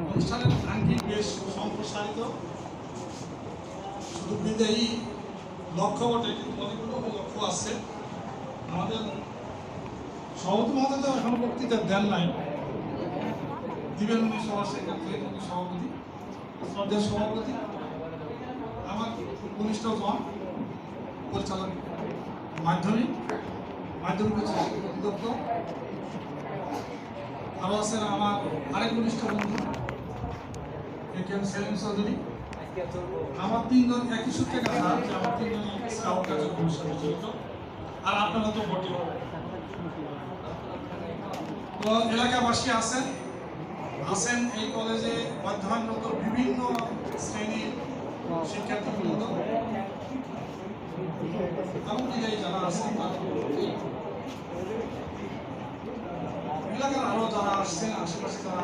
অনুষ্ঠানের আঙ্গিক বেশ সম্প্রসারিত। শুধু বিদায়ী লক্ষ্য বটে, কিন্তু অনেকগুলো লক্ষ্য আছে। আমাদের সভাপতি মহোদয় তো এখনও বক্তৃতা দেন নাই। দিবেন উনি সভা সেক্রেটারি সভাপতি, শ্রদ্ধেয় সভাপতি, আমার কনিষ্ঠ জন পরিচালক মাধ্যমিক মাধ্যমিক অধিদপ্তর আরও আছেন আমার আরেক ঘনিষ্ঠ বন্ধু A K M Selim Chowdhury আমার তিনজন একই সূত্রে কথা যে আমার তিনজন স্কাউট কার্যক্রমের সাথে জড়িত আর আপনারা তো বটে তো এলাকাবাসী আছেন আছেন এই কলেজে অধ্যয়নরত বিভিন্ন শ্রেণির শিক্ষার্থীবৃন্দ। এমনকি যারা আছেন তারা এলাকার আরও যারা আসছেন, আশেপাশে যারা